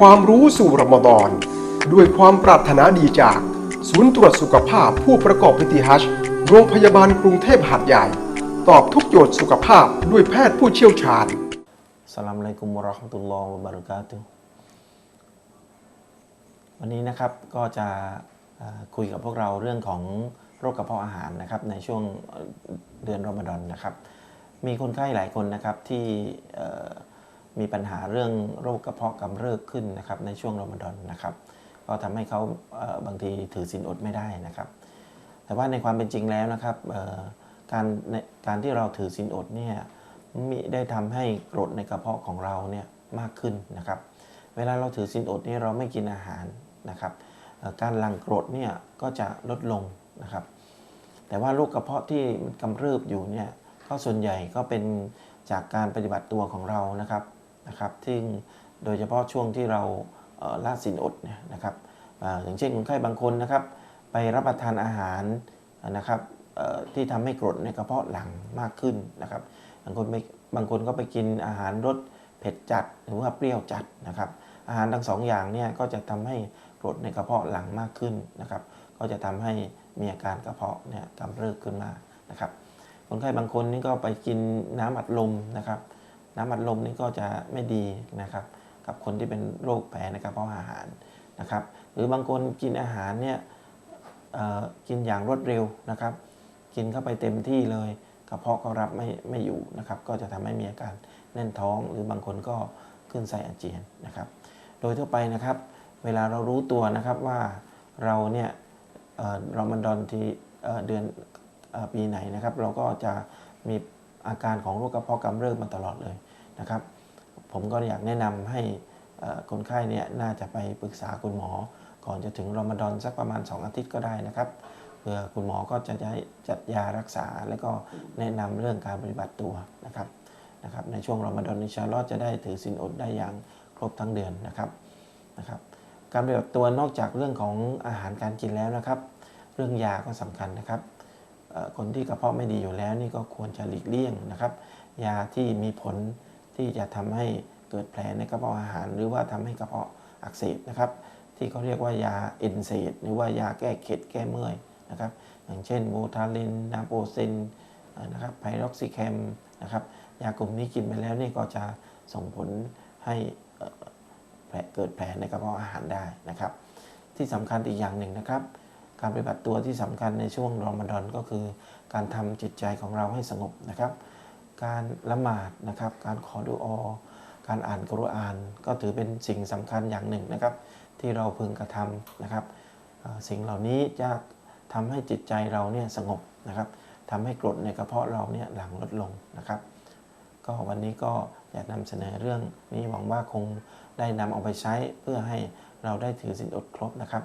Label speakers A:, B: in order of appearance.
A: ความรู้สู่รอมฎอน ด้วยความปรารถนาดีจาก ศูนย์ตรวจสุขภาพผู้ประกอบพิธีฮัจญ์โรงพยาบาลกรุงเทพหาดใหญ่ ตอบทุกโจทย์สุขภาพด้วยแพทย์ผู้เชี่ยวชาญ
B: สลามอะลัยกุมวะเราะห์มะตุลลอฮ์วะบะเราะกาตุวันนี้นะครับก็จะคุยกับพวกเราเรื่องของโรคกระเพาะอาหารนะครับในช่วงเดือนรอมฎอนนะครับ มีคนไข้หลายคนนะครับที่ มีปัญหาเรื่องโรคกระเพาะกำเริบขึ้นนะครับในช่วงรอมฎอนนะครับก็ทำให้เขาบางทีถือศีลอดไม่ได้นะครับ แต่ว่าในความเป็นจริงแล้วนะครับการการที่เราถือศีลอดเนี่ยมิได้ทำให้กรดในกระเพาะของเราเนี่ยมากขึ้นนะครับ เวลาเราถือศีลอดเนี่ยเราไม่กินอาหารนะครับ การหลั่งกรดเนี่ยก็จะลดลงนะครับ แต่ว่าโรคกระเพาะที่มันกำเริบอยู่เนี่ยก็ส่วนใหญ่ก็เป็นจากการปฏิบัติตัวของเรานะครับ นะครับซึ่โดยเฉพาะช่วงที่เราเอ่อละศีลอดเนี่ยนะครับอย่างเช่นคนไข้บางคนนะครับ ไปรับประทานอาหารนะครับที่ทำให้กรดในกระเพาะหลังมากขึ้นนะครับ บางคนไม่บางคนก็ไปกินอาหารรสเผ็ดจัดหรือว่าเปรี้ยวจัดนะครับ อาหารทั้งสองอย่างเนี่ยก็จะทำให้กรดในกระเพาะหลังมากขึ้นนะครับ ก็จะทำให้มีอาการกระเพาะเนี่ยกำเริบขึ้นมานะครับ คนไข้บางคนนี่ก็ไปกินน้ำอัดลมนะครับ น้ำอัดลมนี่ก็จะไม่ดีนะครับกับคนที่เป็นโรคแผลในกระเพาะอาหารนะครับ หรือบางคนกินอาหารเนี่ยกินอย่างรวดเร็วนะครับ กินเข้าไปเต็มที่เลยกระเพาะก็รับไม่ไม่อยู่นะครับ ก็จะทำให้มีอาการแน่นท้อง หรือบางคนก็ขึ้นไส้อาเจียนนะครับ โดยทั่วไปนะครับ เวลาเรารู้ตัวนะครับว่าเราเนี่ยเอ่อรอมฎอนที่เดือนปีไหนนะครับ เราก็จะมี อาการของโรคกระเพาะกำเริบมาตลอดเลยนะครับ ผมก็อยากแนะนำให้คนไข้เนี่ยน่าจะไปปรึกษาคุณหมอ ก่อนจะถึงรอมฎอนสักประมาณ 2 อาทิตย์ก็ได้นะครับเพื่อคุณหมอก็จะได้จัดยารักษา แล้วก็แนะนำเรื่องการปฏิบัติตัวนะครับนะครับในช่วงรอมฎอนอินชาลอฮ์จะได้ถือศีลอดได้อย่างครบทั้งเดือนนะครับนะครับ การปฏิบัติตัวนอกจากเรื่องของอาหารการกินแล้วนะครับ เรื่องยาก็สำคัญนะครับ คนที่กระเพาะไม่ดีอยู่แล้วนี่ก็ควรจะหลีกเลี่ยงนะครับ ยาที่มีผลที่จะทำให้เกิดแผลในกระเพาะอาหาร หรือว่าทำให้กระเพาะอักเสบนะครับ ที่เขาเรียกว่ายาเอนเซดหรือว่ายาแก้เข็ดแก้เมื่อยนะครับ อย่างเช่นโมทาลินนาโปเซนนะครับไพร็อกซิแคมนะครับยากลุ่มนี้กินไปแล้วนี่ก็จะส่งผลให้เอ่อแผลเกิดแผลในกระเพาะอาหารได้นะครับ ที่สำคัญอีกอย่างหนึ่งนะครับ การปฏิบัติตัวที่สำคัญในช่วงรอมฎอนก็คือ การทำจิตใจของเราให้สงบนะครับ การละหมาดนะครับ การขอดุออการอ่านกุรอาน ก็ถือเป็นสิ่งสำคัญอย่างหนึ่งนะครับ ที่เราพึงกระทำนะครับ สิ่งเหล่านี้จะทำให้จิตใจเราเนี่ยสงบนะครับทำให้กรดในกระเพาะเราเนี่ยหลั่งลดลงนะครับ ก็วันนี้ก็อยากนำเสนอเรื่องนี้หวังว่าคงได้นำเอาไปใช้เพื่อให้เราได้ถือศีลอดครบนะครับ